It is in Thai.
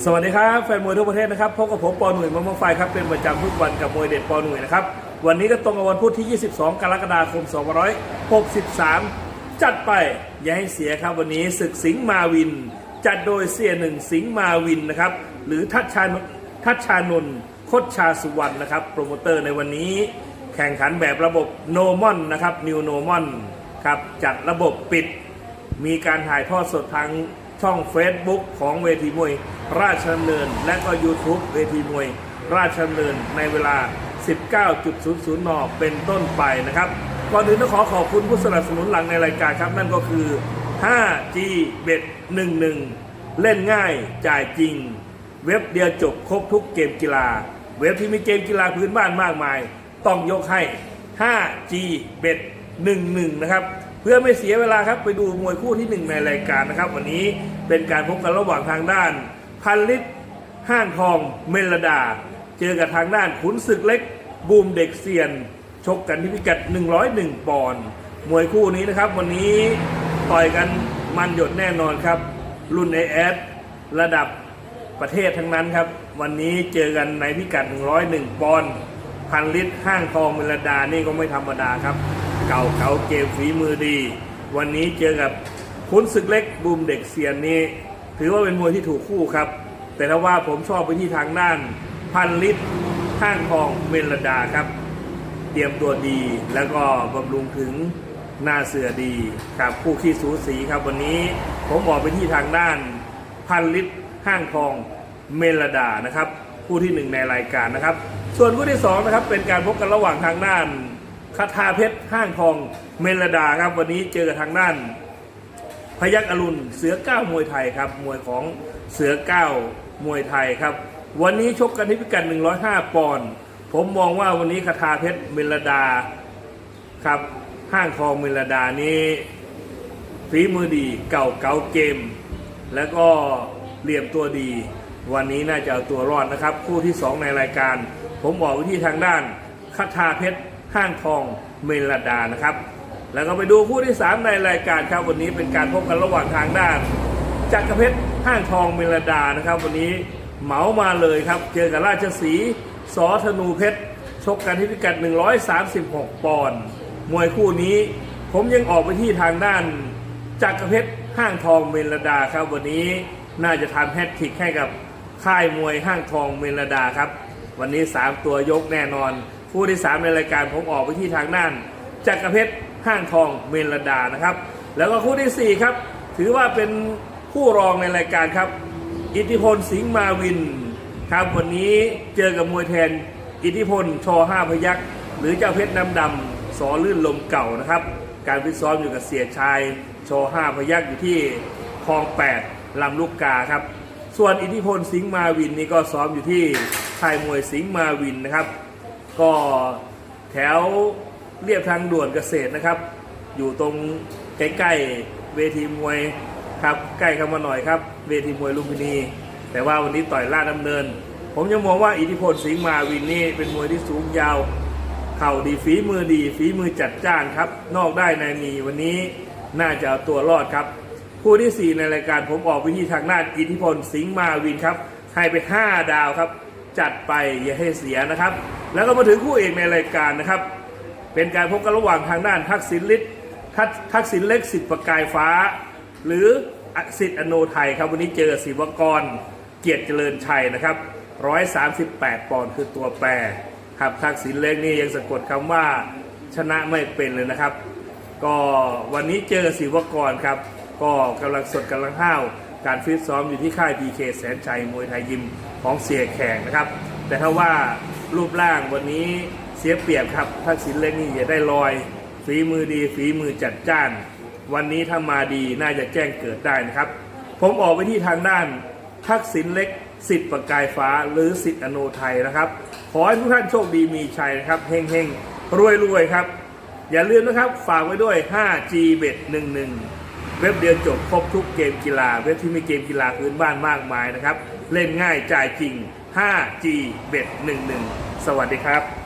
สวัสดีครับแฟนมวยทั่วประเทศนะครับพบกับผมปอหนุ่ยมะม่วงไฟครับเป็นประจำทุกวันกับมวยเด็ดปอหนุ่ยนะครับวันนี้ก็ตรงกับวันพุธที่ 22 กรกฎาคม 2563 จัดไปอย่าให้เสียครับวันนี้ศึกสิงห์มาวิน จัดโดยเสียหนึ่งสิงห์มาวินนะครับหรือทัชชานทัชชานนท์โคชชาสุวรรณนะครับโปรโมเตอร์ในวันนี้แข่งขันแบบระบบโนมอนนะครับนิวโนมอนครับจัดระบบปิด มีการถ่ายทอดสดทาง ช่อง Facebook ของเวทีมวย ราชดำเนิน และก็ YouTube เวทีมวย ราชดำเนินในเวลา 19.00 น เป็นต้นไปนะครับ ก่อนอื่นต้องขอขอบคุณผู้สนับสนุนหลังในรายการครับ นั่นก็คือ 5G Bet 11 เล่นง่ายจ่ายจริง เว็บเดียวจบครบทุกเกมกีฬา เว็บที่มีเกมกีฬาพื้นบ้านมากมาย ต้องยกให้ 5G Bet 11 นะครับ เพื่อไม่เสียเวลาครับไปดูมวยคู่ที่หนึ่งในรายการนะครับ วันนี้เป็นการพบกันระหว่างทางด้าน พันลิตรห้างทองเมลดา เจอกับทางด้านขุนศึกเล็ก บูมเด็กเซียน ชกกันที่พิกัด 101 ปอนด์มวยคู่นี้นะครับ วันนี้ต่อยกันมันหยดแน่นอนครับ รุ่นไอแอดระดับประเทศทั้งนั้นครับ วันนี้เจอกันในพิกัด 101 ปอนด์พันลิตรห้างทองเมลดานี่ก็ไม่ธรรมดาครับ เก่าเก่าเกมฝีมือดี วันนี้เจอกับขุนศึกเล็กบูมเด็กเซียนนี่ถือว่าเป็นมวยที่ถูกคู่ครับ แต่ถ้าว่าผมชอบไปที่ทางด้านพันลิตรห้างทองเมลดาครับ เตรียมตัวดีแล้วก็บำรุงถึงหน้าเสือดีครับคู่ขี้สูสีครับ วันนี้ผมบอกไปที่ทางด้านพันลิตรห้างทองเมลดานะครับ คู่ที่หนึ่งในรายการนะครับ ส่วนคู่ที่สองนะครับเป็นการพบกันระหว่างทางด้าน คาทาเพชรห้างทองเมลดาครับ วันนี้เจอกับทางด้าน พยักอรุณเสือก้ามวยไทยครับ มวยของเสือก้ามวยไทยครับ วันนี้ชกกันที่พิกัด 105 ปอนด์ผมมองว่าวันนี้คาทาเพชรเมลดาครับห้างทองเมลดานี้ฝีมือดีเก่าเก่าเกม แล้วก็เหลี่ยมตัวดี วันนี้น่าจะเอาตัวรอดนะครับ คู่ที่ 2 ในรายการ ผมบอกวิธีทางด้านคาทาเพชร ห้างทองเมลดานะครับ แล้วก็ไปดูคู่ที่ 3 ในรายการครับวันนี้เป็นการพบกันระหว่างทางด้านจักรเพชรห้างทองเมลดานะครับ วันนี้เหมามาเลยครับ เจอกับราชสีห์สอธนูเพชรชกกันที่พิกัด 136 ปอนด์มวยคู่นี้ ผมยังออกไปที่ทางด้านจักรเพชรห้างทองเมลดาครับ วันนี้น่าจะทำแฮตทริกให้กับค่ายมวยห้างทองเมลดาครับ วันนี้ 3 ตัวยกแน่นอน คู่ที่3ในรายการผมออกไปที่ทางด้านจักรเพชรห้างทองเมลดานะครับ แล้วก็คู่ทีสี่ 4 ครับ ถือว่าเป็นคู่รองในรายการครับ อิทธิพลสิงห์มาวินครับวันนี้เจอกับมวยแทน อิทธิพลชอห้าพยักษ์หรือเจ้าเพชรน้ำดำสอลื่นลมเก่านะครับ การฟิตซ้อมอยู่กับเสียชายชอห้าพยักษ์อยู่ที่คลองแปดลำลูกกาครับ ส่วนอิทธิพลสิงห์มาวินนี่ก็ซ้อมอยู่ที่ค่ายมวยสิงห์มาวินนะครับ ก็แถวเรียบทางด่วนเกษตรนะครับ อยู่ตรงใกล้ๆเวทีมวยครับใกล้เข้ามาหน่อยครับ เวทีมวยลุมพินี แต่ว่าวันนี้ต่อยลาดดำเนิน ผมยังมองว่าอิทธิพลสิงห์มาวินนี่เป็นมวยที่สูงยาว เข่าดีฝีมือดีฝีมือจัดจ้านครับ นอกได้ในมีวันนี้น่าจะเอาตัวรอดครับ คู่ที่ 4 ในรายการผมออกวิธีทางด้าอิทธิพลสิงห์มาวินครับให้ไป 5 ดาวครับ จัดไปอย่าให้เสียนะครับ แล้วก็มาถึงคู่เอกในรายการนะครับ เป็นการพบกันระหว่างทางด้านทักษิณฤทธิ์ทักษิณเล็กสิทธิ์ประกายฟ้า หรือสิทธิ์อโนไทยครับวันนี้เจอศิวกรเกียรติเจริญชัยนะครับ138 ปอนด์คือตัวแปรครับทักษิณเล็กนี่ยังสะกดคำว่าชนะไม่เป็นเลยนะครับ ก็วันนี้เจอศิวกรครับ ก็กำลังสดกำลังห้าว การฟิตซ้อมอยู่ที่ค่าย PK แสนชัยมวยไทยยิมของเสียแขกนะครับ แต่ถ้าว่ารูปร่างวันนี้เสียเปรียบครับทักษิณเล็กนี่อย่าได้ลอย ฝีมือดีฝีมือจัดจ้าน วันนี้ถ้ามาดีน่าจะแจ้งเกิดได้นะครับ ผมออกไปที่ทางด้านทักษิณเล็กสิทธิ์ประกายฟ้าหรือสิทธิ์อโนไทยนะครับ ขอให้ทุกท่านโชคดีมีชัยนะครับเฮงเฮงรวยรวยๆครับ อย่าลืมนะครับฝากไว้ด้วย 5G Bet 11 เว็บเดียวจบครบทุกเกมกีฬา เว็บที่มีเกมกีฬาพื้นบ้านมากมายนะครับ เล่นง่ายจ่ายจริง 5G เบ็ด11 สวัสดีครับ